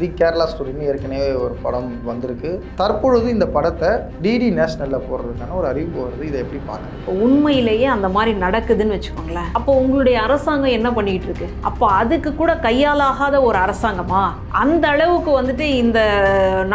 தி கேரளா ஸ்டோரின்னு ஏற்கனவே ஒரு படம் வந்திருக்கு. தற்பொழுது இந்த படத்தை டிடி நேஷனலில் போடுறதுக்கான ஒரு அறிவிப்பு வருது. இதை எப்படி பார்க்குறேன் இப்போ உண்மையிலேயே அந்த மாதிரி நடக்குதுன்னு வச்சுக்கோங்களேன். அப்போ உங்களுடைய அரசாங்கம் என்ன பண்ணிக்கிட்டு இருக்கு? அப்போ அதுக்கு கூட கையாலாகாத ஒரு அரசாங்கமா? அந்த அளவுக்கு வந்துட்டு இந்த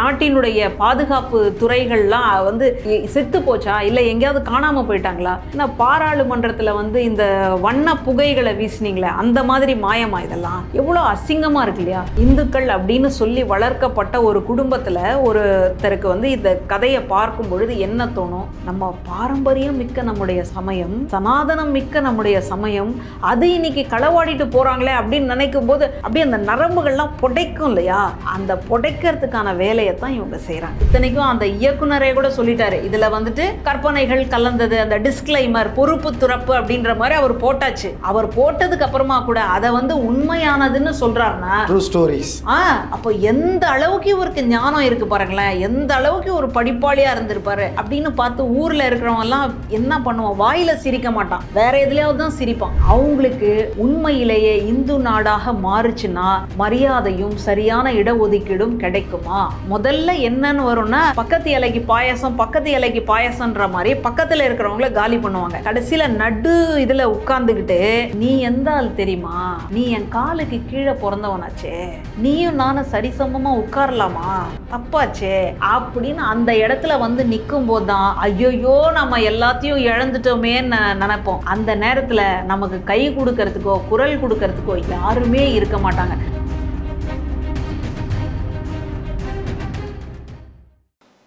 நாட்டினுடைய பாதுகாப்பு துறைகள்லாம் வந்து செத்து போச்சா? இல்லை எங்கேயாவது காணாம போயிட்டாங்களா? ஏன்னா பாராளுமன்றத்தில் வந்து இந்த வண்ண புகைகளை வீசுனீங்களே அந்த மாதிரி மாயமா இதெல்லாம்? எவ்வளோ அசிங்கமா இருக்கு இல்லையா? இந்துக்கள் அப்படின்னு சொல்லி வளர்க்கப்பட்ட ஒரு குடும்பத்தில் ஒருத்தருக்கு வந்து இந்த கதையை பார்க்கும் பொழுது என்ன தோணும்? நம்ம பாரம்பரியம் மிக்க நம்முடைய சமயம் சனாதனம் மிக்க நம்முடைய சமயம் அது இன்னைக்கு களவாடிட்டு போறாங்களே அப்படின்னு நினைக்கும் போது அப்படியே அந்த நரம்புகள்லாம் புடைக்கும் இல்லையா? அந்த புடைக்கிறதுக்கான வேலையை தான் இவங்க செய்றாங்க. இத்தனைக்கும் அந்த இயக்குனரே கூட சொல்லிட்டாரு. இதுல வந்துட்டு கற்பனைகள் கலந்தது அந்த டிஸ்க்ளைமர் பொறுப்பு துறப்பு அப்படின்ற மாதிரி அவர் போட்டாச்சு. அவர் போட்டதுக்கு அப்புறமா கூட அதை வந்து உண்மையானதுன்னு சொல்றாருன்னா ட்ரூ ஸ்டோரிஸ் ஆ அப்போ எந்த அளவுக்கு இவருக்கு ஞானம் இருக்கு பாருங்களேன் எந்த அளவுக்கு ஒரு படிப்பாளியா இருந்திருப்பாரு அப்படின்னு பார்த்து ஊர்ல இருக்கிறவங்கலாம் என்ன பண்ணுவான்? வாயில சிரிக்க மாட்டான். வேற எதுலயாவது தான் சிரிப்பான். அவங்களுக்கு உண்மையிலேயே இந்து நாடாக மாறுச்சுன்னா மரியாதையும் சரியான இடஒதுக்கீடும் கிடைக்குமா? முதல்ல என்னன்னு வரும்னா பக்கத்து இலைக்கு பாயசம் பக்கத்து இலைக்கு பாயசம்ன்ற மாதிரி பக்கத்துல இருக்கிறவங்கள காலி பண்ணுவாங்க. கடைசியில நடு இதுல உட்கார்ந்துகிட்டு நீ எந்த ஆள் தெரியுமா? நீ என் காலுக்கு கீழே பிறந்தவனாச்சே. நீயும் நானும் சரிசமமா உட்காரலாமா? தப்பாச்சே. அப்படின்னு அந்த இடத்துல வந்து நிற்கும் போது தான் ஐயோயோ நம்ம எல்லாத்தையும் இழந்துட்டோமேன்னு நினைப்போம். அந்த நேரத்துல நமக்கு கை கொடுக்கறதுக்கோ குரல் கொடுக்கறதுக்கோ யாருமே இருக்க மாட்டாங்க.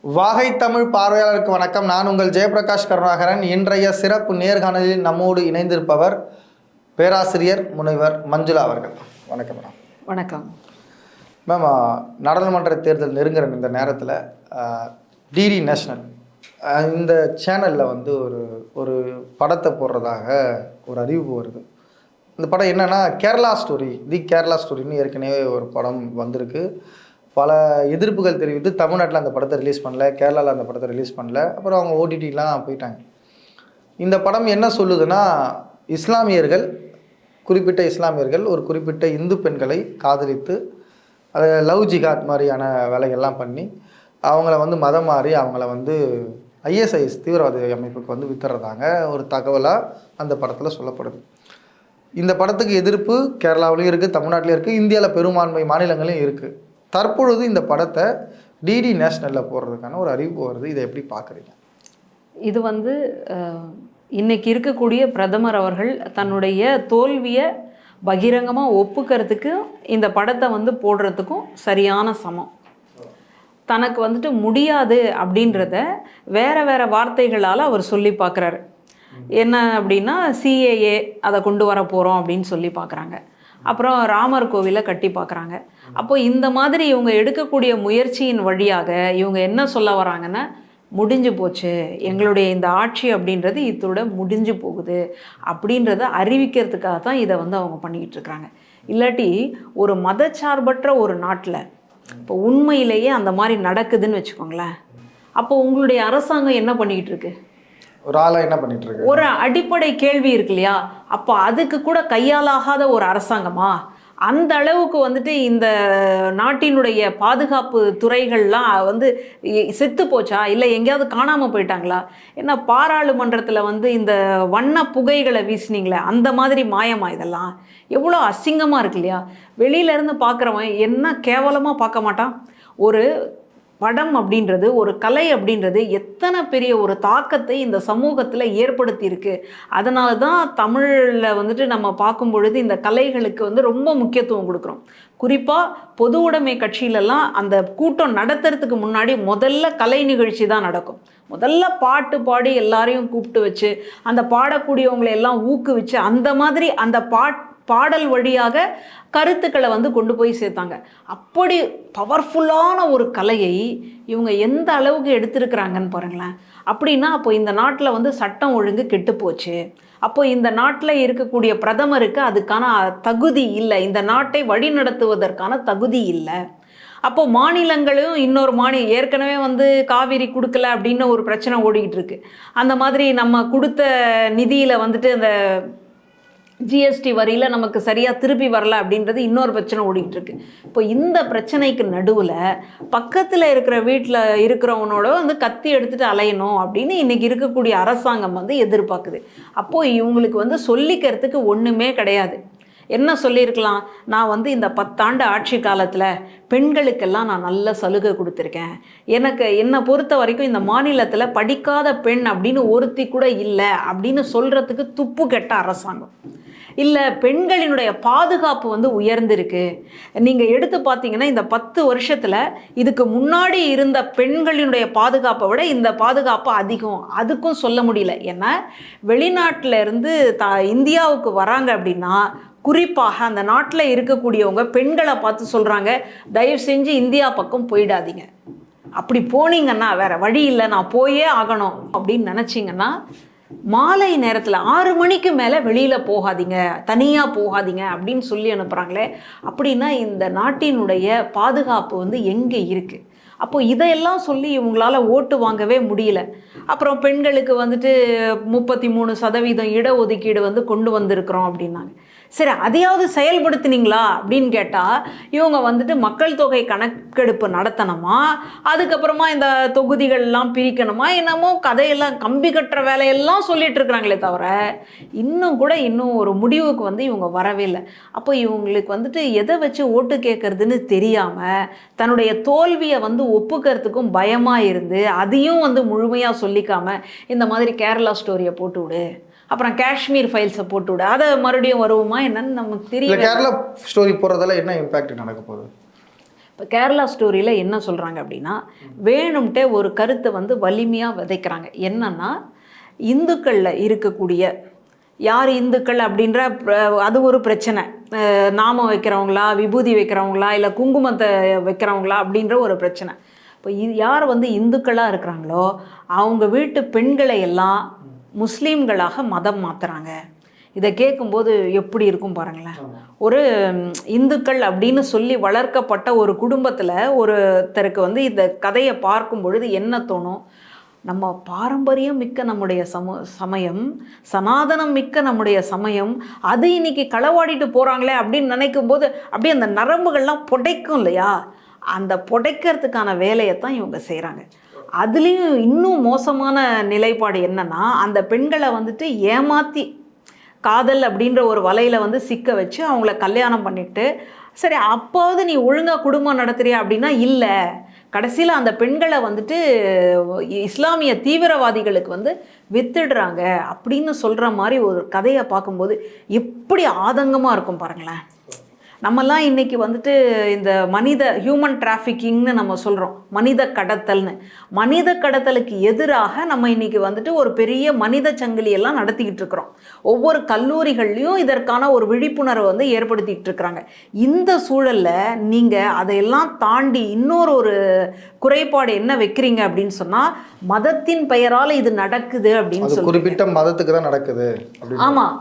வாகை தமிழ் பார்வையாளருக்கு வணக்கம். நான் உங்கள் ஜெயபிரகாஷ் கருணாகரன். இன்றைய சிறப்பு நேர்காணலில் நம்மோடு இணைந்திருப்பவர் பேராசிரியர் முனைவர் மஞ்சுளா அவர்கள். வணக்கம் வணக்கம். மேம் நாடாளுமன்ற தேர்தல் நெருங்குற இந்த நேரத்தில். டிடி நேஷனல் இந்த சேனலில் வந்து ஒரு ஒரு படத்தை போடுறதாக ஒரு அறிவிப்பு வருது. இந்த படம் என்னென்னா கேரளா ஸ்டோரி தி கேரளா ஸ்டோரின்னு ஏற்கனவே ஒரு படம் வந்திருக்கு. பல எதிர்ப்புகள் தெரிவித்து தமிழ்நாட்டில் அந்த படத்தை ரிலீஸ் பண்ணல கேரளாவில் அந்த படத்தை ரிலீஸ் பண்ணல அப்புறம் அவங்க ஓடிடிலாம் போயிட்டாங்க. இந்த படம் என்ன சொல்லுதுன்னா இஸ்லாமியர்கள் குறிப்பிட்ட இஸ்லாமியர்கள் ஒரு குறிப்பிட்ட இந்து பெண்களை காதலித்து அதை லவ் ஜிகாத் மாதிரியான வேலைகள்லாம் பண்ணி அவங்கள வந்து மதம் மாறி அவங்கள வந்து ஐஎஸ்ஐஎஸ் தீவிரவாத அமைப்புக்கு வந்து வித்துறதாங்க ஒரு தகவலாக அந்த படத்தில் சொல்லப்படுது. இந்த படத்துக்கு எதிர்ப்பு கேரளாவிலையும் இருக்குது தமிழ்நாட்டிலையும் இருக்குது இந்தியாவில் பெரும்பான்மை மாநிலங்களையும் இருக்குது தற்பொழுது இந்த படத்தை டிடி நேஷனலில் போடுறதுக்கான ஒரு அறிவிப்பு வருது. இதை எப்படி பார்க்குறீங்க இது வந்து இன்னைக்கு இருக்கக்கூடிய பிரதமர் அவர்கள் தன்னுடைய தோல்வியை பகிரங்கமாக ஒப்புக்கிறதுக்கு இந்த படத்தை வந்து போடுறதுக்கும் சரியான சமம். தனக்கு வந்துட்டு முடியாது அப்படின்றத வேறு வேறு வார்த்தைகளால் அவர் சொல்லி பார்க்குறாரு என்ன அப்படின்னா சிஏஏ அதை கொண்டு வர போகிறோம் அப்படின்னு சொல்லி பார்க்குறாங்க அப்புறம் ராமர் கோவிலை கட்டி பார்க்குறாங்க அப்போ இந்த மாதிரி இவங்க எடுக்கக்கூடிய முயற்சியின் வழியாக இவங்க என்ன சொல்ல வராங்கன்னா முடிஞ்சு போச்சு. எங்களுடைய இந்த ஆட்சி அப்படின்றது இத்தோட முடிஞ்சு போகுது. அப்படின்றத அறிவிக்கிறதுக்காக தான் இதை வந்து அவங்க பண்ணிக்கிட்டு இருக்கிறாங்க இல்லாட்டி ஒரு மதச்சார்பற்ற ஒரு நாட்டில் இப்போ உண்மையிலேயே அந்த மாதிரி நடக்குதுன்னு வச்சுக்கோங்களேன். அப்போ உங்களுடைய அரசாங்கம் என்ன பண்ணிக்கிட்டு இருக்கு? ஒரு ஆளாக என்ன பண்ணிட்டு இருக்கு? ஒரு அடிப்படை கேள்வி இருக்கு இல்லையா? அப்போ அதுக்கு கூட கையாலாகாத ஒரு அரசாங்கமா? அந்த அளவுக்கு வந்துட்டு இந்த நாட்டினுடைய பாதுகாப்பு துறைகள்லாம் வந்து செத்து போச்சா? இல்லை எங்கேயாவது காணாமல் போயிட்டாங்களா? ஏன்னா பாராளுமன்றத்தில் வந்து இந்த வண்ண புகைகளை வீசினீங்களே அந்த மாதிரி மாயமா இதெல்லாம்? எவ்வளோ அசிங்கமாக இருக்கு இல்லையா? வெளியிலேருந்து பார்க்குறவன் என்ன கேவலமாக பார்க்க மாட்டான்? ஒரு படம் அப்படின்றது ஒரு கலை அப்படின்றது எத்தனை பெரிய ஒரு தாக்கத்தை இந்த சமூகத்தில் ஏற்படுத்தியிருக்கு. அதனால தான் தமிழில் வந்துட்டு நம்ம பார்க்கும் பொழுது இந்த கலைகளுக்கு வந்து ரொம்ப முக்கியத்துவம் கொடுக்குறோம். குறிப்பாக பொது உடைமை கட்சியிலலாம் அந்த கூட்டம் நடத்துறதுக்கு முன்னாடி முதல்ல கலை நிகழ்ச்சி தான் நடக்கும். முதல்ல பாட்டு பாடி எல்லாரையும் கூப்பிட்டு வச்சு அந்த பாடக்கூடியவங்களை எல்லாம் ஊக்குவிச்சு அந்த மாதிரி அந்த பாட் பாடல் வழியாக கருத்துக்களை வந்து கொண்டு போய் சேர்த்தாங்க. அப்படி பவர்ஃபுல்லான ஒரு கலையை இவங்க எந்த அளவுக்கு எடுத்திருக்கிறாங்கன்னு பாருங்களேன். அப்படின்னா அப்போ இந்த நாட்டில் வந்து சட்டம் ஒழுங்கு கெட்டு போச்சு அப்போ இந்த நாட்டில் இருக்கக்கூடிய பிரதமருக்கு அதுக்கான தகுதி இல்லை. இந்த நாட்டை வழிநடத்துவதற்கான தகுதி இல்லை. அப்போ மாநிலங்களும் இன்னொரு மாநில ஏற்கனவே வந்து காவிரி கொடுக்கல அப்படின்னு ஒரு பிரச்சனை ஓடிக்கிட்டு இருக்கு. அந்த மாதிரி நம்ம கொடுத்த நிதியில் வந்துட்டு அந்த ஜிஎஸ்டி வரியில் நமக்கு சரியாக திருப்பி வரல அப்படின்றது இன்னொரு பிரச்சனை ஓடிக்கிட்டு இருக்கு இப்போ இந்த பிரச்சனைக்கு நடுவில் பக்கத்தில் இருக்கிற வீட்டில் இருக்கிறவனோட வந்து கத்தி எடுத்துகிட்டு அலையணும் அப்படின்னு இன்றைக்கி இருக்கக்கூடிய அரசாங்கம் வந்து எதிர்பார்க்குது. அப்போது இவங்களுக்கு வந்து சொல்லிக்கிறதுக்கு ஒன்றுமே கிடையாது. என்ன சொல்லியிருக்கலாம்? நான் வந்து இந்த பத்தாண்டு ஆட்சி காலத்தில் பெண்களுக்கெல்லாம் நான் நல்ல சலுகை கொடுத்துருக்கேன். எனக்கு என்னை பொறுத்த வரைக்கும் இந்த மாநிலத்தில் படிக்காத பெண் அப்படின்னு ஒருத்தி கூட இல்லை அப்படின்னு சொல்கிறதுக்கு துப்பு கெட்ட அரசாங்கம். இல்லை பெண்களினுடைய பாதுகாப்பு வந்து உயர்ந்திருக்கு. நீங்கள் எடுத்து பார்த்தீங்கன்னா இந்த பத்து வருஷத்தில் இதுக்கு முன்னாடி இருந்த பெண்களினுடைய பாதுகாப்பை விட இந்த பாதுகாப்பு அதிகம். அதுக்கும் சொல்ல முடியல. ஏன்னா வெளிநாட்டில் இருந்து த இந்தியாவுக்கு வராங்க அப்படின்னா குறிப்பாக அந்த நாட்டில் இருக்கக்கூடியவங்க பெண்களை பார்த்து சொல்கிறாங்க தயவு செஞ்சு இந்தியா பக்கம் போயிடாதீங்க. அப்படி போனீங்கன்னா வேற வழி இல்லை நான் போயே ஆகணும். அப்படின்னு நினச்சிங்கன்னா மாலை நேரத்தில் ஆறு மணிக்கு மேலே வெளியில் போகாதீங்க தனியாக போகாதீங்க அப்படின்னு சொல்லி அனுப்புகிறாங்களே அப்படின்னா இந்த நாட்டினுடைய பாதுகாப்பு வந்து எங்கே இருக்குது அப்போ இதையெல்லாம் சொல்லி இவங்களால ஓட்டு வாங்கவே முடியல. அப்புறம் பெண்களுக்கு வந்துட்டு முப்பத்தி மூணு சதவீதம் இடஒதுக்கீடு வந்து கொண்டு வந்திருக்கிறோம் அப்படின்னாங்க. சரி அதையாவது செயல்படுத்துனீங்களா? அப்படின்னு கேட்டால் இவங்க வந்துட்டு மக்கள் தொகை கணக்கெடுப்பு நடத்தணுமா? அதுக்கப்புறமா இந்த தொகுதிகள்லாம் பிரிக்கணுமா? என்னமோ கதையெல்லாம் கம்பி கட்டுற வேலையெல்லாம் சொல்லிட்டு இருக்கிறாங்களே தவிர இன்னும் கூட இன்னும் ஒரு முடிவுக்கு வந்து இவங்க வரவே இல்லை. அப்போ இவங்களுக்கு வந்துட்டு எதை வச்சு ஓட்டு கேட்கறதுன்னு தெரியாமல் தன்னுடைய தோல்வியை வந்து ஒப்புக்கிறதுக்கும் பயமாக இருந்து அதையும் வந்து முழுமையாக சொல்லிக்காமல் இந்த மாதிரி கேரளா ஸ்டோரியை போட்டு விடு. அப்புறம் காஷ்மீர் ஃபைல்ஸை போட்டு விடு. அதை மறுபடியும் வருவோமா என்னன்னு நமக்கு தெரியல. கேரளா ஸ்டோரி போகிறதால என்ன இம்பேக்ட் நடக்க போகுது? இப்போ கேரளா ஸ்டோரியில் என்ன சொல்கிறாங்க அப்படின்னா வேணும்ட்டே ஒரு கருத்தை வந்து வலிமையாக விதைக்கிறாங்க. என்னன்னா இந்துக்களில் இருக்கக்கூடிய யார் இந்துக்கள் அப்படின்ற அது ஒரு பிரச்சனை. நாமம் வைக்கிறவங்களா விபூதி வைக்கிறவங்களா இல்லை குங்குமத்தை வைக்கிறவங்களா அப்படின்ற ஒரு பிரச்சனை. இப்போ யார் வந்து இந்துக்களாக இருக்கிறாங்களோ அவங்க வீட்டு பெண்களை எல்லாம் முஸ்லீம்களாக மதம் மாற்றுறாங்க இதை கேட்கும்போது எப்படி இருக்கும் பாருங்களேன். ஒரு இந்துக்கள் அப்படின்னு சொல்லி வளர்க்கப்பட்ட ஒரு குடும்பத்தில் ஒருத்தருக்கு வந்து இந்த கதையை பார்க்கும் பொழுது என்ன தோணும்? நம்ம பாரம்பரியம் மிக்க நம்முடைய சம சமயம் சனாதனம் மிக்க நம்முடைய சமயம் அது இன்னைக்கு களவாடிட்டு போகிறாங்களே அப்படின்னு நினைக்கும் போது அப்படியே அந்த நரம்புகள்லாம் புடைக்கும் இல்லையா? அந்த புடைக்கிறதுக்கான வேலையை தான் இவங்க செய்கிறாங்க அதுலேயும் இன்னும் மோசமான நிலைப்பாடு என்னன்னா அந்த பெண்களை வந்துட்டு ஏமாற்றி காதல் அப்படின்ற ஒரு வலையில் வந்து சிக்க வச்சு அவங்கள கல்யாணம் பண்ணிட்டு சரி அப்போது நீ ஒழுங்காக குடும்பம் நடத்துறியா அப்படின்னா இல்லை. கடைசியில் அந்த பெண்களை வந்துட்டு இஸ்லாமிய தீவிரவாதிகளுக்கு வந்து வித்துடுறாங்க அப்படின்னு சொல்கிற மாதிரி ஒரு கதையை பார்க்கும்போது எப்படி ஆதங்கமாக இருக்கும் பாருங்களேன். நம்மலாம் இன்னைக்கு வந்துட்டு இந்த மனித ஹியூமன் டிராஃபிக்கிங்னு நம்ம சொல்கிறோம் மனித கடத்தல்னு. மனித கடத்தலுக்கு எதிராக நம்ம இன்னைக்கு வந்துட்டு ஒரு பெரிய மனித சங்கிலி எல்லாம் நடத்திக்கிட்டு இருக்கிறோம். ஒவ்வொரு கல்லூரிகள்லையும் இதற்கான ஒரு விழிப்புணர்வை வந்து ஏற்படுத்திக்கிட்டு இருக்கிறாங்க. இந்த சூழல்ல நீங்கள் அதையெல்லாம் தாண்டி இன்னொரு ஒரு குறைபாடு என்ன வைக்கிறீங்க அப்படின்னு சொன்னால் மதத்தின் பெயரால் இது நடக்குது அப்படின்னு சொல்லி குறிப்பிட்ட மதத்துக்கு தான் நடக்குது ஆமாம்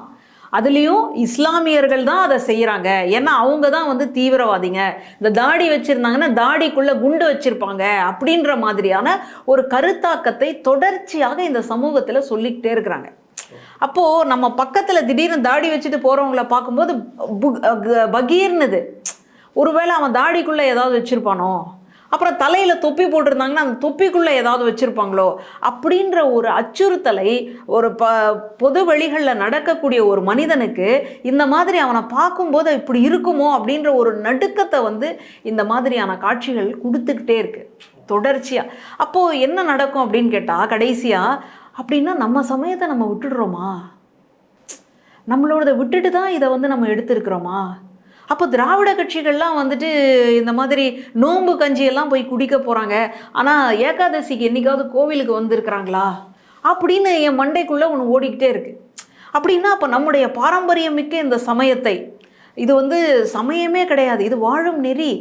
அதுலேயும் இஸ்லாமியர்கள் தான் அதை செய்கிறாங்க ஏன்னா அவங்க தான் வந்து தீவிரவாதிங்க. இந்த தாடி வச்சுருந்தாங்கன்னா தாடிக்குள்ளே குண்டு வச்சுருப்பாங்க அப்படின்ற மாதிரியான ஒரு கருத்தாக்கத்தை தொடர்ச்சியாக இந்த சமூகத்தில் சொல்லிக்கிட்டே இருக்கிறாங்க. அப்போது நம்ம பக்கத்தில் திடீர்னு தாடி வச்சுட்டு போகிறவங்கள பார்க்கும்போது பகீர்னுது. ஒருவேளை அவன் தாடிக்குள்ளே ஏதாவது வச்சுருப்பானோ? அப்புறம் தலையில் தொப்பி போட்டிருந்தாங்கன்னா அந்த தொப்பிக்குள்ளே ஏதாவது வச்சுருப்பாங்களோ? அப்படின்ற ஒரு அச்சுறுத்தலை ஒரு ப பொது வழிகளில் நடக்கக்கூடிய ஒரு மனிதனுக்கு இந்த மாதிரி அவனை பார்க்கும்போது இப்படி இருக்குமோ? அப்படின்ற ஒரு நடுக்கத்தை வந்து இந்த மாதிரியான காட்சிகள் கொடுத்துக்கிட்டே இருக்குது தொடர்ச்சியாக அப்போது என்ன நடக்கும் அப்படின்னு கேட்டால் கடைசியாக அப்படின்னா நம்ம சமயத்தை நம்ம விட்டுடுறோமா? நம்மளோட விட்டுட்டு தான் இதை வந்து நம்ம எடுத்திருக்கிறோமா? அப்போ திராவிட கட்சிகள்லாம் வந்துட்டு இந்த மாதிரி நோன்பு கஞ்சியெல்லாம் போய் குடிக்க போகிறாங்க ஆனால் ஏகாதசிக்கு என்னைக்காவது கோவிலுக்கு வந்திருக்கிறாங்களா? அப்படின்னு என் மண்டைக்குள்ளே ஒன்று ஓடிக்கிட்டே இருக்குது அப்படின்னா அப்போ நம்முடைய பாரம்பரியமிக்க இந்த சமயத்தை இது வந்து சமயமே கிடையாது. இது வாழும் நெறி.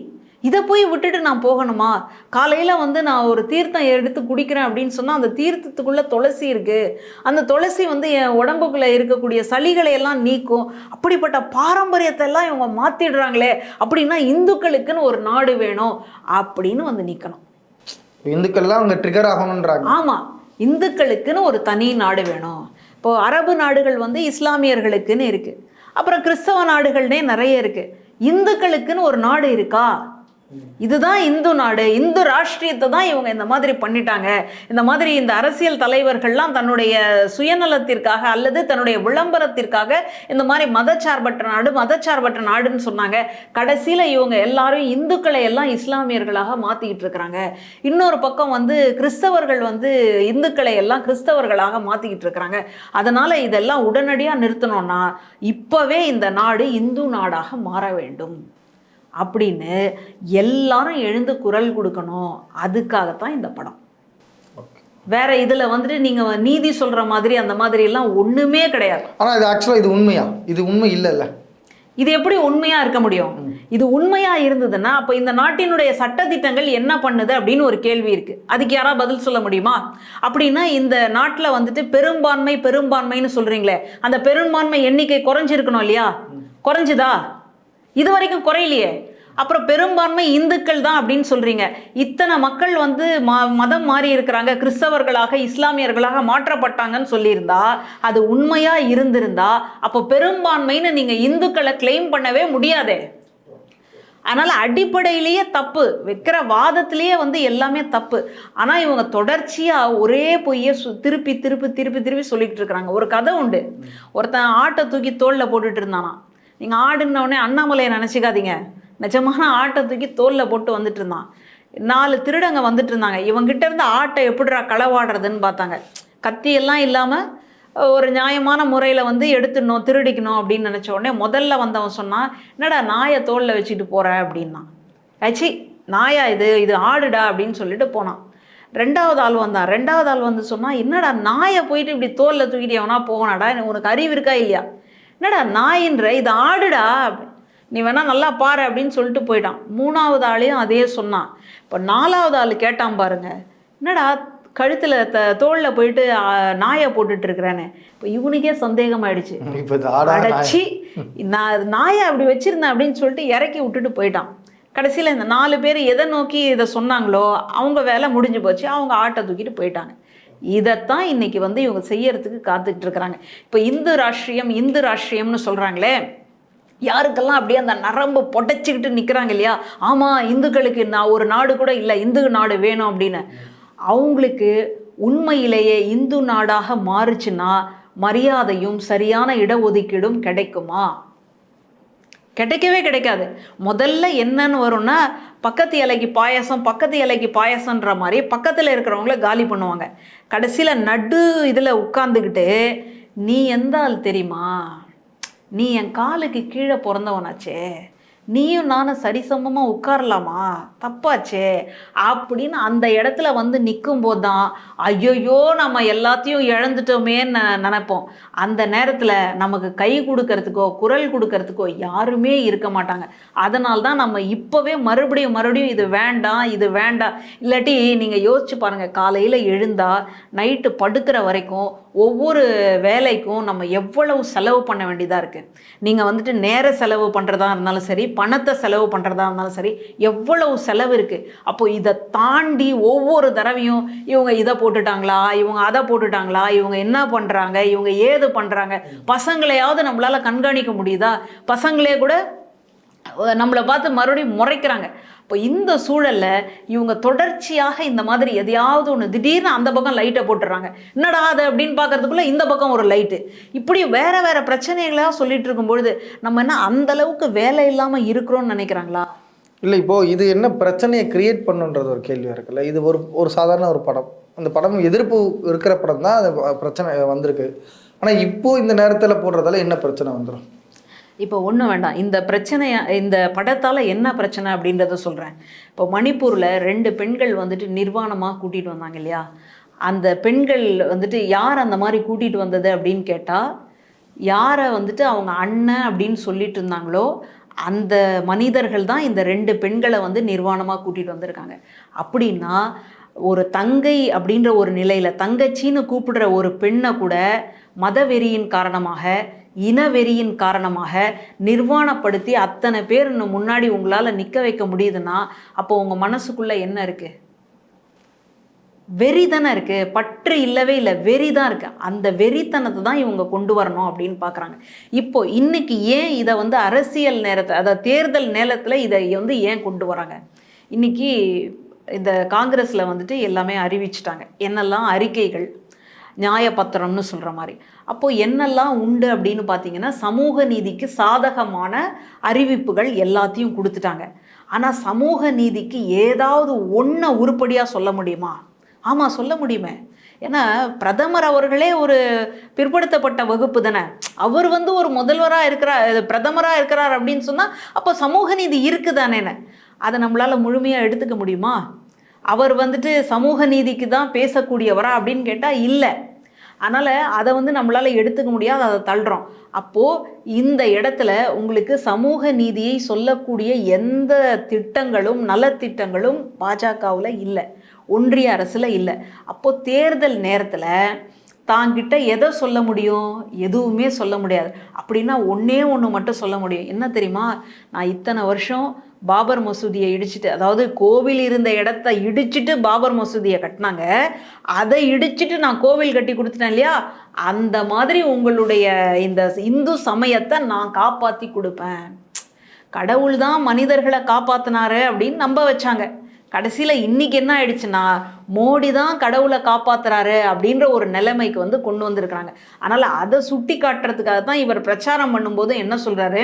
இதை போய் விட்டுட்டு நான் போகணுமா? காலையில் வந்து நான் ஒரு தீர்த்தம் எடுத்து குடிக்கிறேன் அப்படின்னு சொன்னால் அந்த தீர்த்தத்துக்குள்ளே துளசி இருக்குது அந்த துளசி வந்து என் உடம்புக்குள்ளே இருக்கக்கூடிய சளிகளை எல்லாம் நீக்கும். அப்படிப்பட்ட பாரம்பரியத்தை எல்லாம் இவங்க மாற்றிடுறாங்களே அப்படின்னா இந்துக்களுக்குன்னு ஒரு நாடு வேணும் அப்படின்னு வந்து நிற்கணும் இந்துக்கள்லாம் அவங்க ட்ரிகர் ஆகணுன்றாங்க ஆமாம் இந்துக்களுக்குன்னு ஒரு தனி நாடு வேணும். இப்போ அரபு நாடுகள் வந்து இஸ்லாமியர்களுக்குன்னு இருக்குது அப்புறம் கிறிஸ்தவ நாடுகள்னே நிறைய இருக்கு. இந்துக்களுக்குன்னு ஒரு நாடு இருக்கா? இதுதான் இந்து நாடு இந்து ராஷ்டிரியத்தை தான் இவங்க இந்த மாதிரி பண்ணிட்டாங்க. இந்த மாதிரி இந்த அரசியல் தலைவர்கள்லாம் தன்னுடைய சுயநலத்திற்காக அல்லது தன்னுடைய விளம்பரத்திற்காக இந்த மாதிரி மதச்சார்பற்ற நாடு மதச்சார்பற்ற நாடுன்னு சொன்னாங்க. கடைசியில் இவங்க எல்லாரும் இந்துக்களை எல்லாம் இஸ்லாமியர்களாக மாற்றிக்கிட்டு இருக்கிறாங்க. இன்னொரு பக்கம் வந்து கிறிஸ்தவர்கள் வந்து இந்துக்களை எல்லாம் கிறிஸ்தவர்களாக மாற்றிக்கிட்டு இருக்கிறாங்க. அதனால் இதெல்லாம் உடனடியாக நிறுத்தணும்னா இப்போவே இந்த நாடு இந்து நாடாக மாற வேண்டும். அப்படின்னு எல்லாரும் எழுந்து குரல் கொடுக்கணும். அதுக்காகத்தான் இந்த படம். வேற இதுல வந்துட்டு நீங்க நீதி சொல்ற மாதிரி அந்த மாதிரி எல்லாம் ஒண்ணுமே கிடையாது. ஆனால் இது ஆக்சுவலாக இது உண்மையா? இது உண்மை இல்லைல்ல. இது எப்படி உண்மையா இருக்க முடியும்? இது உண்மையா இருந்ததுன்னா அப்ப இந்த நாட்டினுடைய சட்டதிட்டங்கள் என்ன பண்ணுது அப்படின்னு ஒரு கேள்வி இருக்கு. அதுக்கு யாரா பதில் சொல்ல முடியுமா? அப்படின்னா இந்த நாட்டுல வந்துட்டு பெரும்பான்மை பெரும்பான்மைன்னு சொல்றீங்களே அந்த பெரும்பான்மை எண்ணிக்கை குறைஞ்சிருக்கணும் இல்லையா? குறைஞ்சுதா? இது வரைக்கும் குறையிலையே. அப்புறம் பெரும்பான்மை இந்துக்கள் தான் அப்படின்னு சொல்றீங்க. இத்தனை மக்கள் வந்து ம மதம் மாறி இருக்கிறாங்க. கிறிஸ்தவர்களாக இஸ்லாமியர்களாக மாற்றப்பட்டாங்கன்னு சொல்லியிருந்தா அது உண்மையா இருந்திருந்தா அப்போ பெரும்பான்மைன்னு நீங்க இந்துக்களை கிளைம் பண்ணவே முடியாதே. அதனால் அடிப்படையிலேயே தப்பு. வைக்கிற வாதத்திலேயே வந்து எல்லாமே தப்பு. ஆனால் இவங்க தொடர்ச்சியாக ஒரே பொய்யை சு திருப்பி திருப்பி திருப்பி திருப்பி சொல்லிக்கிட்டு இருக்கிறாங்க. ஒரு கதை உண்டு. ஒருத்தன் ஆட்டை தூக்கி தோளில் போட்டுட்டு இருந்தானா நீங்கள் ஆடுன அண்ணாமலையை நினச்சிக்காதீங்க. நிஜமான ஆட்டை தூக்கி தோலில் போட்டு வந்துட்டு இருந்தான். நாலு திருடங்க வந்துட்டு இருந்தாங்க. இவங்கிட்ட இருந்து ஆட்டை எப்படிடா களவாடுறதுன்னு பார்த்தாங்க. கத்தியெல்லாம் இல்லாமல் ஒரு நியாயமான முறையில் வந்து எடுத்துடணும் திருடிக்கணும் அப்படின்னு நினச்ச உடனே முதல்ல வந்தவன் சொன்னான் என்னடா நாயை தோளில் வச்சுட்டு போகிற அப்படின்னா. ஆச்சி நாயா இது? இது ஆடுடா அப்படின்னு சொல்லிட்டு போனான். ரெண்டாவது ஆள் வந்தான். ரெண்டாவது ஆள் வந்து சொன்னால் என்னடா நாயை போயிட்டு இப்படி தோலில் தூக்கிட்டு எவனா போகணாடா உனக்கு அறிவு இருக்கா இல்லையா? என்னடா நாயின்ற? இது ஆடுடா. நீ வேணா நல்லா பாரு அப்படின்னு சொல்லிட்டு போயிட்டான். மூணாவது ஆளையும் அதே சொன்னான். இப்போ நாலாவது ஆள் கேட்டான் பாருங்க. என்னடா கழுத்தில் த தோளில் போயிட்டு நாயை போட்டுட்டு இருக்கிறானே. இப்போ இவனுக்கே ஆடா நாயா? அடைச்சி நான் நாயை அப்படி வச்சிருந்தேன் அப்படின்னு சொல்லிட்டு இறக்கி விட்டுட்டு போயிட்டான். கடைசியில் இந்த நாலு பேர் எதை நோக்கி இதை சொன்னாங்களோ அவங்க வேலை முடிஞ்சு போச்சு. அவங்க ஆட்டை தூக்கிட்டு போயிட்டாங்க. இதைத்தான் இன்னைக்கு வந்து இவங்க செய்யறதுக்கு காத்துக்கிட்டு இருக்கிறாங்க இப்போ இந்து ராஷ்ட்ரியம் இந்து ராஷ்ட்ரியம்னு சொல்கிறாங்களே யாருக்கெல்லாம் அப்படியே அந்த நரம்பு பொடைச்சிக்கிட்டு நிற்கிறாங்க இல்லையா? ஆமாம் இந்துக்களுக்கு நான் ஒரு நாடு கூட இல்லை இந்து நாடு வேணும் அப்படின்னு. அவங்களுக்கு உண்மையிலேயே இந்து நாடாக மாறுச்சுன்னா மரியாதையும் சரியான இடஒதுக்கீடும் கிடைக்குமா? கிடைக்கவே கிடைக்காது. முதல்ல என்னன்னு வரும்னா பக்கத்து இலைக்கு பாயசம் பக்கத்து இலைக்கு பாயசன்ற மாதிரி பக்கத்தில் இருக்கிறவங்கள காலி பண்ணுவாங்க. கடைசியில் நடு இதில் உட்காந்துக்கிட்டு நீ எந்த ஆள் தெரியுமா? நீ என் காலுக்கு கீழே பிறந்தவனாச்சே. நீயும் நானும் சரிசமமாக உட்காரலாமா? தப்பாச்சே. அப்படின்னு அந்த இடத்துல வந்து நிற்கும்போது தான் ஐயோயோ நம்ம எல்லாத்தையும் இழந்துட்டோமேன்னு நினைப்போம். அந்த நேரத்தில் நமக்கு கை கொடுக்கறதுக்கோ குரல் கொடுக்கறதுக்கோ யாருமே இருக்க மாட்டாங்க. அதனால தான் நம்ம இப்போவே மறுபடியும் மறுபடியும் இது வேண்டாம் இது வேண்டாம். இல்லாட்டி நீங்கள் யோசிச்சு பாருங்கள் காலையில் எழுந்தால் நைட்டு படுக்கிற வரைக்கும் ஒவ்வொரு வேலைக்கும் நம்ம எவ்வளவு செலவு பண்ண வேண்டியதாக இருக்குது நீங்கள் வந்துட்டு நேர செலவு பண்ணுறதா இருந்தாலும் சரி பணத்தை செலவு பண்ணுறதா இருந்தாலும் சரி எவ்வளவு செலவு இருக்குது அப்போ இதை தாண்டி ஒவ்வொரு தடவையும் இவங்க இதை போட்டுட்டாங்களா இவங்க அதை போட்டுட்டாங்களா இவங்க என்ன பண்ணுறாங்க இவங்க ஏது பண்ணுறாங்க பசங்களையாவது நம்மளால் கண்காணிக்க முடியுதா? பசங்களே கூட நம்மளை பார்த்து மறுபடியும் முறைக்கிறாங்க. இப்போ இந்த சூழலில் இவங்க தொடர்ச்சியாக இந்த மாதிரி எதையாவது ஒன்று திடீர்னு அந்த பக்கம் லைட்டை போட்டுடுறாங்க என்னடா அது அப்படின்னு பார்க்கறதுக்குள்ள இந்த பக்கம் ஒரு லைட்டு இப்படி வேற வேற பிரச்சனைகளாக சொல்லிட்டு இருக்கும்பொழுது நம்ம என்ன அந்த அளவுக்கு வேலை இல்லாமல் இருக்கிறோம்னு நினைக்கிறாங்களா? இல்லை இப்போ இது என்ன பிரச்சனையை கிரியேட் பண்ணுன்றது ஒரு கேள்வியாக இருக்குல்ல. இது ஒரு ஒரு சாதாரண ஒரு படம். அந்த படம் எதிர்ப்பு இருக்கிற படம் தான் அது பிரச்சனை வந்திருக்கு. ஆனால் இப்போ இந்த நேரத்தில் போடுறதால என்ன பிரச்சனை வந்துடும் இப்போ ஒன்றும் வேண்டாம். இந்த பிரச்சனையை இந்த படத்தால் என்ன பிரச்சனை அப்படின்றத சொல்கிறேன் இப்போ மணிப்பூரில் ரெண்டு பெண்கள் வந்துட்டு நிர்வாணமாக கூட்டிகிட்டு வந்தாங்க இல்லையா? அந்த பெண்கள் வந்துட்டு யார் அந்த மாதிரி கூட்டிகிட்டு வந்தது அப்படின்னு கேட்டால் யாரை வந்துட்டு அவங்க அண்ணன் அப்படின்னு சொல்லிட்டு இருந்தாங்களோ அந்த மனிதர்கள் தான் இந்த ரெண்டு பெண்களை வந்து நிர்வாணமாக கூட்டிகிட்டு வந்திருக்காங்க. அப்படின்னா ஒரு தங்கை அப்படின்ற ஒரு நிலையில் தங்கச்சின்னு கூப்பிடுற ஒரு பெண்ணை கூட மதவெறியின் காரணமாக இனவெறியின் காரணமாக நிர்வாணப்படுத்தி அத்தனை பேர் இன்னும் முன்னாடி உங்களால் நிற்க வைக்க முடியுதுன்னா அப்போ உங்கள் மனசுக்குள்ளே என்ன இருக்குது வெறி தானே இருக்குது பற்று இல்லவே இல்லை. வெறி தான் இருக்குது அந்த வெறித்தனத்தை தான் இவங்க கொண்டு வரணும் அப்படின்னு பார்க்குறாங்க இப்போ இன்னைக்கு ஏன் இதை வந்து அரசியல் நேரத்தை அதாவது தேர்தல் நேரத்தில் இதை வந்து ஏன் கொண்டு வராங்க? இன்றைக்கி இந்த காங்கிரஸில் வந்துட்டு எல்லாமே அறிவிச்சிட்டாங்க. என்னெல்லாம் அறிக்கைகள் நியாயபத்திரம்னு சொல்கிற மாதிரி. அப்போது என்னெல்லாம் உண்டு அப்படின்னு பார்த்தீங்கன்னா சமூக நீதிக்கு சாதகமான அறிவிப்புகள் எல்லாத்தையும் கொடுத்துட்டாங்க. ஆனால் சமூக நீதிக்கு ஏதாவது ஒன்றை உருப்படியாக சொல்ல முடியுமா? ஆமாம் சொல்ல முடியுமே. ஏன்னா பிரதமர் அவர்களே ஒரு பிற்படுத்தப்பட்ட வகுப்பு தானே. அவர் வந்து ஒரு முதல்வராக இருக்கிறார் பிரதமராக இருக்கிறார் அப்படின்னு சொன்னால் அப்போ சமூக நீதி இருக்குதானேன்னு. அதை நம்மளால் முழுமையாக எடுத்துக்க முடியுமா? அவர் வந்துட்டு சமூக நீதிக்கு தான் பேசக்கூடியவரா அப்படின்னு கேட்டால் இல்லை. அதனால் அதை வந்து நம்மளால் எடுத்துக்க முடியாது அதை தள்ளுறோம். அப்போது இந்த இடத்துல உங்களுக்கு சமூக நீதியை சொல்லக்கூடிய எந்த திட்டங்களும் நலத்திட்டங்களும் பாஜகவில் இல்லை. ஒன்றிய அரசில் இல்லை. அப்போது தேர்தல் நேரத்தில் தாங்கிட்ட எதை சொல்ல முடியும்? எதுவுமே சொல்ல முடியாது. அப்படின்னா ஒன்றே ஒன்று மட்டும் சொல்ல முடியும். என்ன தெரியுமா? நான் இத்தனை வருஷம் பாபர் மசூதியை இடிச்சிட்டு அதாவது கோவில் இருந்த இடத்த இடிச்சிட்டு பாபர் மசூதியை கட்டினாங்க. அதை இடிச்சிட்டு நான் கோவில் கட்டி கொடுத்துட்டேன் இல்லையா? அந்த மாதிரி உங்களுடைய இந்த இந்து சமயத்தை நான் காப்பாற்றி கொடுப்பேன். கடவுள் தான் மனிதர்களை காப்பாற்றினாரு அப்படின்னு நம்ப வச்சாங்க. கடைசியில் இன்னைக்கு என்ன ஆயிடுச்சுன்னா மோடி தான் கடவுளை காப்பாத்துறாரு அப்படின்ற ஒரு நிலைமைக்கு வந்து கொண்டு வந்திருக்கிறாங்க. அதனால் அதை சுட்டி காட்டுறதுக்காக தான் இவர் பிரச்சாரம் பண்ணும்போது என்ன சொல்கிறாரு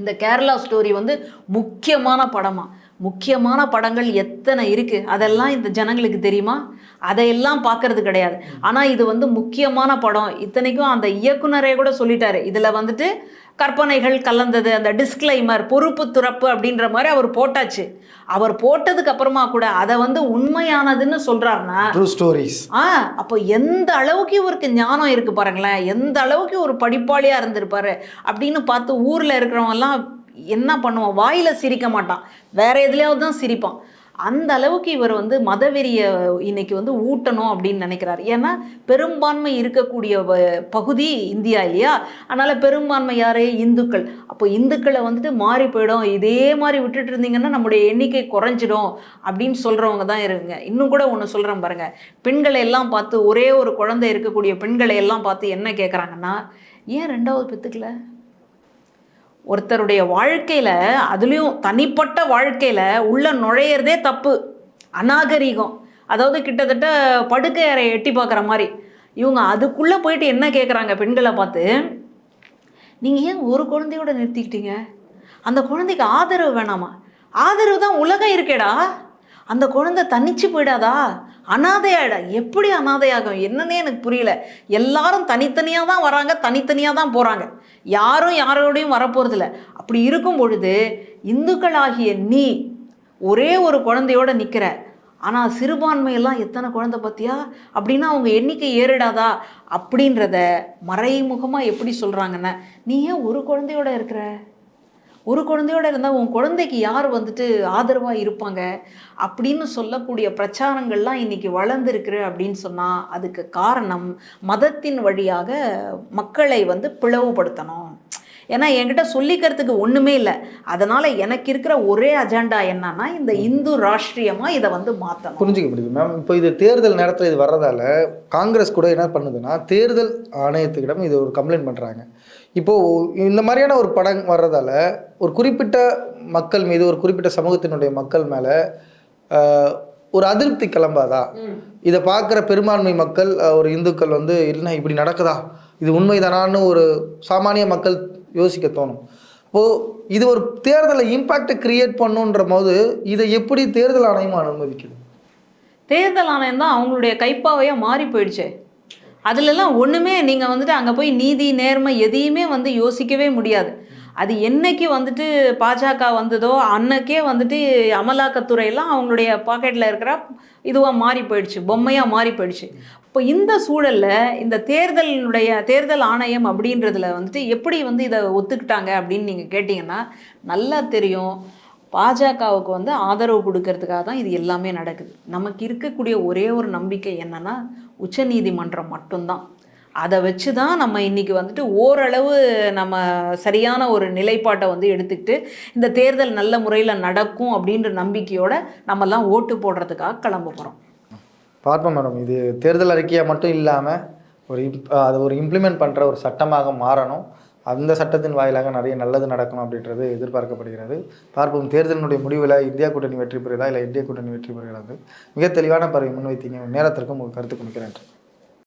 இந்த கேரளா ஸ்டோரி வந்து முக்கியமான படமா? முக்கியமான படங்கள் எத்தனை இருக்குது அதெல்லாம் இந்த ஜனங்களுக்கு தெரியுமா? அதையெல்லாம் பார்க்கறது கிடையாது. ஆனால் இது வந்து முக்கியமான படம். இத்தனைக்கும் அந்த இயக்குனரே கூட சொல்லிட்டாரு. இதில் வந்துட்டு கற்பனைகள் கலந்தது அந்த டிஸ்க்ளைமர் பொறுப்பு துறப்பு அப்படின்ற மாதிரி அவர் போட்டாச்சு. அவர் போட்டதுக்கு அப்புறமா கூட அதை வந்து உண்மையானதுன்னு சொல்றாருன்னா ட்ரூ ஸ்டோரிஸ் ஆ அப்போ எந்த அளவுக்கு இவருக்கு ஞானம் இருக்கு பாருங்களேன். எந்த அளவுக்கு ஒரு படிப்பாளியா இருந்திருப்பாரு அப்படின்னு பார்த்து ஊர்ல இருக்கிறவங்க எல்லாம் என்ன பண்ணுவான்? வாயில சிரிக்க மாட்டான். வேற எதுலயாவது தான் சிரிப்பான். அந்த அளவுக்கு இவர் வந்து மதவெறிய இன்னைக்கு வந்து ஊட்டணும் அப்படின்னு நினைக்கிறார். ஏன்னா பெரும்பான்மை இருக்கக்கூடிய வ- பகுதி இந்தியா இல்லையா? அதனால் பெரும்பான்மை யாரே? இந்துக்கள். அப்போ இந்துக்களை வந்துட்டு மாறி போயிடும். இதே மாதிரி விட்டுட்டு இருந்தீங்கன்னா நம்முடைய எண்ணிக்கை குறைஞ்சிடும் அப்படின்னு சொல்கிறவங்க தான் இருங்க இன்னும் கூட ஒன்று சொல்கிறேன் பாருங்கள் பெண்களை எல்லாம் பார்த்து ஒரே ஒரு குழந்தை இருக்கக்கூடிய பெண்களை எல்லாம் பார்த்து என்ன கேட்குறாங்கன்னா ஏன் ரெண்டாவது பெற்றுக்கல ஒருத்தருடைய வாழ்க்கையில் அதுலேயும் தனிப்பட்ட வாழ்க்கையில் உள்ளே நுழையிறதே தப்பு. அநாகரீகம். அதாவது கிட்டத்தட்ட படுக்கை அறையை எட்டி பார்க்குற மாதிரி. இவங்க அதுக்குள்ளே போயிட்டு என்ன கேட்குறாங்க பெண்களை பார்த்து? நீங்கள் ஏன் ஒரு குழந்தையோட நிறுத்திக்கிட்டீங்க? அந்த குழந்தைக்கு ஆதரவு வேணாமா? ஆதரவு தான் உலகம் இருக்கேடா. அந்த குழந்தை தனிச்சு போயிடாதா? அனாதையாயிட. எப்படி அனாதையாகும்? என்னன்னே எனக்கு புரியல. எல்லாரும் தனித்தனியாக தான் வராங்க தனித்தனியாக தான் போகிறாங்க யாரும் யாரோடையும் வரப்போகிறதில்ல அப்படி இருக்கும் பொழுது இந்துக்களாகிய நீ ஒரே ஒரு குழந்தையோட நிற்கிற ஆனால் சிறுபான்மையெல்லாம் எத்தனை குழந்தை பார்த்தியா? அப்படின்னா அவங்க எண்ணிக்கை ஏறிடாதா? அப்படின்றத மறைமுகமாக எப்படி சொல்கிறாங்கன்னா நீ ஏன் ஒரு குழந்தையோட இருக்கிற? ஒரு குழந்தையோட இருந்தால் உன் குழந்தைக்கு யார் வந்துட்டு ஆதரவாக இருப்பாங்க அப்படின்னு சொல்லக்கூடிய பிரச்சாரங்கள்லாம் இன்னைக்கு வளர்ந்துருக்கு அப்படின்னு சொன்னால் அதுக்கு காரணம் மதத்தின் வழியாக மக்களை வந்து பிளவுபடுத்தணும். ஏன்னா என்கிட்ட சொல்லிக்கிறதுக்கு ஒன்றுமே இல்லை. அதனால் எனக்கு இருக்கிற ஒரே அஜெண்டா என்னன்னா இந்த இந்து ராஷ்ட்ரியமாக இதை வந்து மாற்றணும் புரிஞ்சுக்க முடியுது. மேம் இப்போ இது தேர்தல் நேரத்தில் இது வர்றதால காங்கிரஸ் கூட என்ன பண்ணுதுன்னா தேர்தல் ஆணையத்துக்கிடம் இது ஒரு கம்ப்ளைண்ட் பண்ணுறாங்க இப்போது இந்த மாதிரியான ஒரு படம் வர்றதால ஒரு குறிப்பிட்ட மக்கள் மீது ஒரு குறிப்பிட்ட சமூகத்தினுடைய மக்கள் மேலே ஒரு அதிருப்தி கிளம்பாதா? இதை பார்க்குற பெரும்பான்மை மக்கள் ஒரு இந்துக்கள் வந்து இல்லை இப்படி நடக்குதா? இது உண்மைதானான்னு ஒரு சாமானிய மக்கள் யோசிக்க தோணும். இப்போது இது ஒரு தேர்தலை இம்பேக்டை கிரியேட் பண்ணுன்ற போது இதை எப்படி தேர்தல் ஆணையம் அனுமதிக்குது? தேர்தல் ஆணையம் தான் அவங்களுடைய கைப்பாவையாக மாறி போயிடுச்சே. அதுலலாம் ஒன்றுமே நீங்கள் வந்துட்டு அங்கே போய் நீதி நேர்மை எதையுமே வந்து யோசிக்கவே முடியாது. அது என்னைக்கு வந்துட்டு பாஜக வந்ததோ அன்னைக்கே வந்துட்டு அமலாக்கத்துறையெல்லாம் அவங்களுடைய பாக்கெட்டில் இருக்கிற இதுவாக மாறி போயிடுச்சு பொம்மையாக மாறி போயிடுச்சு. இப்போ இந்த சூழலில் இந்த தேர்தலினுடைய தேர்தல் ஆணையம் அப்படின்றதுல வந்துட்டு எப்படி வந்து இதை ஒத்துக்கிட்டாங்க அப்படின்னு நீங்கள் கேட்டிங்கன்னா நல்லா தெரியும். பாஜகவுக்கு வந்து ஆதரவு கொடுக்கறதுக்காக தான் இது எல்லாமே நடக்குது. நமக்கு இருக்கக்கூடிய ஒரே ஒரு நம்பிக்கை என்னென்னா உச்சநீதிமன்றம் மட்டும்தான். அதை வச்சு தான் நம்ம இன்னைக்கு வந்துட்டு ஓரளவு நம்ம சரியான ஒரு நிலைப்பாட்டை வந்து எடுத்துக்கிட்டு இந்த தேர்தல் நல்ல முறையில் நடக்கும் அப்படின்ற நம்பிக்கையோடு நம்மலாம் ஓட்டு போடுறதுக்காக கிளம்ப போகிறோம் பார்ப்போம் மேடம். இது தேர்தல் அறிக்கையாக மட்டும் இல்லாமல் ஒரு இம் அது ஒரு இம்ப்ளிமெண்ட் பண்ணுற ஒரு சட்டமாக மாறணும். அந்த சட்டத்தின் வாயிலாக நிறைய நல்லது நடக்கணும் அப்படின்றது எதிர்பார்க்கப்படுகிறது. பார்ப்போம் தேர்தலினுடைய முடிவில் இந்தியா கூட்டணி வெற்றி பெறுகிறதா இல்லை இந்திய கூட்டணி வெற்றி பெறுகிறது? மிக தெளிவான பறவை முன்வைத்தீங்க. நேரத்திற்கும் உங்கள் கருத்து கொடுக்கிறேன்